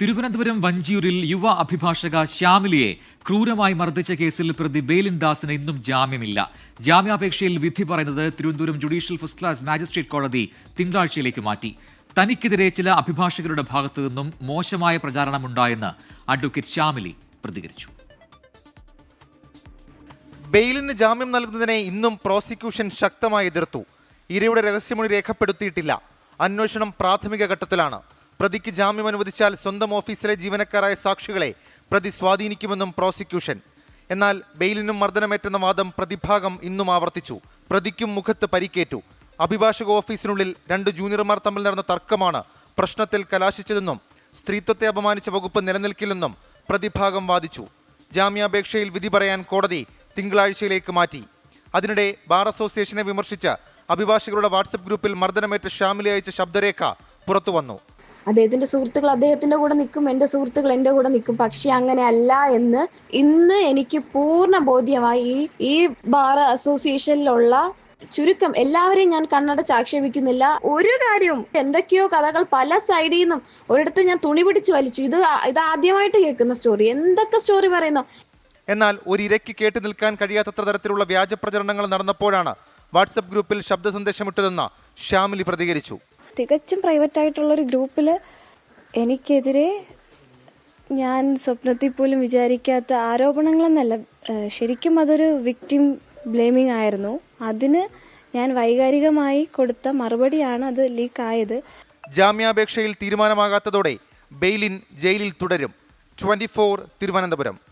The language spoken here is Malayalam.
തിരുവനന്തപുരം വഞ്ചിയൂരിൽ യുവ അഭിഭാഷക ശ്യാമിലിയെ ക്രൂരമായി മർദ്ദിച്ച കേസിൽ പ്രതി ബേലിൻദാസിന് ഇന്നും ജാമ്യമില്ല. ജാമ്യാപേക്ഷയിൽ വിധി പറയുന്നത് Thiruvananthapuram judicial first class magistrate കോടതി തിങ്കളാഴ്ചയിലേക്ക് മാറ്റി. തനിക്കെതിരെ ചില അഭിഭാഷകരുടെ ഭാഗത്തു നിന്നും മോശമായ പ്രചാരണമുണ്ടായെന്ന് അഡ്വക്കേറ്റ് ശ്യാമിലി പ്രതികരിച്ചു. ബെയിലിന് ജാമ്യം നൽകുന്നതിനെ ഇന്നും പ്രോസിക്യൂഷൻ ശക്തമായി എതിർത്തു. ഇരയുടെ രഹസ്യമൊഴി രേഖപ്പെടുത്തിയിട്ടില്ല. അന്വേഷണം പ്രാഥമിക ഘട്ടത്തിലാണ്. പ്രതിക്ക് ജാമ്യം അനുവദിച്ചാൽ സ്വന്തം ഓഫീസിലെ ജീവനക്കാരായ സാക്ഷികളെ പ്രതി സ്വാധീനിക്കുമെന്നും പ്രോസിക്യൂഷൻ. എന്നാൽ ബെയിലിനും മർദ്ദനമേറ്റെന്ന വാദം പ്രതിഭാഗം ഇന്നും ആവർത്തിച്ചു. പ്രതിക്കും മുഖത്ത് പരിക്കേറ്റു. അഭിഭാഷക ഓഫീസിനുള്ളിൽ രണ്ട് ജൂനിയർമാർ തമ്മിൽ നടന്ന തർക്കമാണ് പ്രശ്നത്തിൽ കലാശിച്ചതെന്നും സ്ത്രീത്വത്തെ അപമാനിച്ച വകുപ്പ് നിലനിൽക്കില്ലെന്നും പ്രതിഭാഗം വാദിച്ചു. ജാമ്യാപേക്ഷയിൽ വിധി പറയാൻ കോടതി തിങ്കളാഴ്ചയിലേക്ക് മാറ്റി. അതിനിടെ ബാർ അസോസിയേഷനെ വിമർശിച്ച അഭിഭാഷകരുടെ വാട്സപ്പ് ഗ്രൂപ്പിൽ മർദ്ദനമേറ്റ ഷാമിലെ അയച്ച ശബ്ദരേഖ പുറത്തു വന്നു അദ്ദേഹത്തിന്റെ സുഹൃത്തുക്കൾ അദ്ദേഹത്തിന്റെ കൂടെ നിൽക്കും എന്റെ സുഹൃത്തുക്കൾ എന്റെ കൂടെ നിൽക്കും. പക്ഷെ അങ്ങനെ അല്ല എന്ന് ഇന്ന് എനിക്ക് പൂർണ ബോധ്യമായി ഈ ബാർ അസോസിയേഷനിലുള്ള ചുരുക്കം എല്ലാവരെയും ഞാൻ കണ്ണടച്ച് ആക്ഷേപിക്കുന്നില്ല. ഒരു കാര്യവും എന്തൊക്കെയോ കഥകൾ പല സൈഡിൽ നിന്നും ഒരിടത്ത് ഞാൻ തുണി പിടിച്ച് വലിച്ചു. ഇത് ഇത് ആദ്യമായിട്ട് കേൾക്കുന്ന സ്റ്റോറി. എന്തൊക്കെ സ്റ്റോറി പറയുന്നു? എന്നാൽ ഒരു ഇരയ്ക്ക് കേട്ടു നിൽക്കാൻ കഴിയാത്തത്ര തരത്തിലുള്ള വ്യാജ പ്രചരണങ്ങൾ നടന്നപ്പോഴാണ് വാട്സപ്പ് ഗ്രൂപ്പിൽ ശബ്ദ സന്ദേശം സന്ദേശമിട്ടതെന്ന് ശ്യാമിലി പ്രതികരിച്ചു. തികച്ചും പ്രൈവറ്റ് ആയിട്ടുള്ള ഒരു ഗ്രൂപ്പിൽ എനിക്കെതിരെ ഞാൻ സ്വപ്നത്തിൽ പോലും വിചാരിക്കാത്ത ആരോപണങ്ങളെന്നല്ല ശരിക്കും അതൊരു വിക്ടിം ബ്ലെയിമിംഗ് ആയിരുന്നു. അതിന് ഞാൻ വൈകാരികമായി കൊടുത്ത മറുപടിയാണ് അത് ലീക്ക് ആയത്. ജാമ്യാപേക്ഷയിൽ തീരുമാനമാകാത്തതോടെ ബെയിലിൻ ജയിലിൽ തുടരും. ട്വന്റി തിരുവനന്തപുരം.